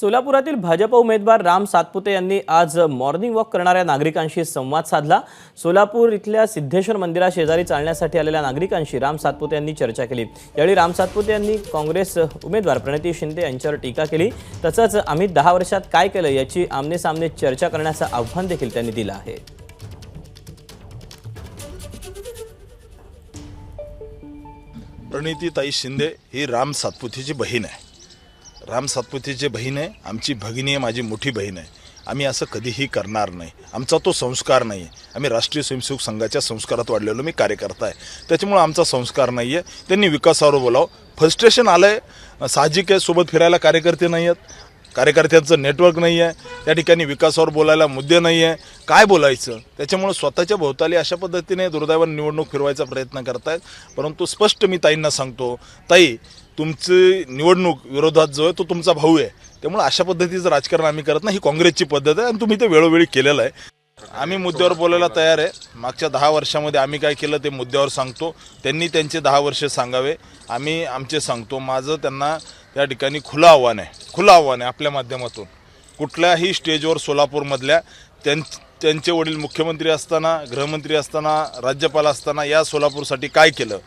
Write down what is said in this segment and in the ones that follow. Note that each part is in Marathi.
सोलापुरातील भाजप उमेदवार राम सातपुते यांनी आज मॉर्निंग वॉक करणाऱ्या नागरिकांशी संवाद साधला. सोलापूर इथल्या सिद्धेश्वर मंदिरा शेजारी चालण्यासाठी आलेल्या नागरिकांशी राम सातपुते यांनी चर्चा केली. यावेळी राम सातपुते यांनी काँग्रेस उमेदवार प्रणिती शिंदे यांच्यावर टीका केली. तसंच आम्ही दहा वर्षात काय केलं याची आमने सामने चर्चा करण्याचं आव्हान देखील त्यांनी दिलं आहे. प्रणितीताई शिंदे ही राम सातपुतेची बहीण आहे. राम सातपुतेची बहीण आहे आमची भगिनी आहे माझी मोठी बहीण आहे. आम्ही असं कधीही करणार नाही. आमचा तो संस्कार नाही आहे. आम्ही राष्ट्रीय स्वयंसेवक संघाच्या संस्कारात वाढलेलो मी कार्यकर्ता आहे. त्याच्यामुळं आमचा संस्कार नाही आहे. त्यांनी विकासावर बोलावं. फ्रस्ट्रेशन आलं आहे साहजिक आहे सोबत फिरायला कार्यकर्ते नाही आहेत. कार्यकर्त्यांचं नेटवर्क नाही आहे त्या ठिकाणी विकासावर बोलायला मुद्दे नाही आहे काय बोलायचं? त्याच्यामुळं स्वतःच्या भोवताली अशा पद्धतीने दुर्दैवाने निवडणूक फिरवायचा प्रयत्न करतायत. परंतु स्पष्ट मी ताईंना सांगतो ताई तुमची निवडणूक विरोधात जो आहे तो तुमचा भाऊ आहे. त्यामुळे अशा पद्धतीचं राजकारण आम्ही करत नाही. ही काँग्रेसची पद्धत आहे आणि तुम्ही ते वेळोवेळी केलेलं आहे. आम्ही मुद्द्यावर बोलायला तयार आहे. मागच्या दहा वर्षामध्ये आम्ही काय केलं ते मुद्द्यावर सांगतो. त्यांनी त्यांचे दहा वर्ष सांगावे. आम्ही आमचे सांगतो. माझं त्यांना त्या ठिकाणी खुलं आव्हान आहे. खुलं आव्हान आहे आपल्या माध्यमातून. कुठल्याही स्टेजवर सोलापूरमधल्या त्यां त्यांचे वडील मुख्यमंत्री असताना गृहमंत्री असताना राज्यपाल असताना या सोलापूरसाठी काय केलं?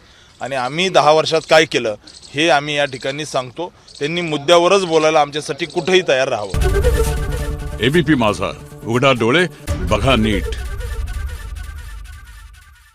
आणि आम्ही दहा वर्षात काय केलं? हे आम्ही या ठिकाणी सांगतो. त्यांनी मुद्द्यावरच बोलायला आमच्यासाठी कुठेही तयार राहावं. एबीपी माझा. उघडा डोळे बघा नीट.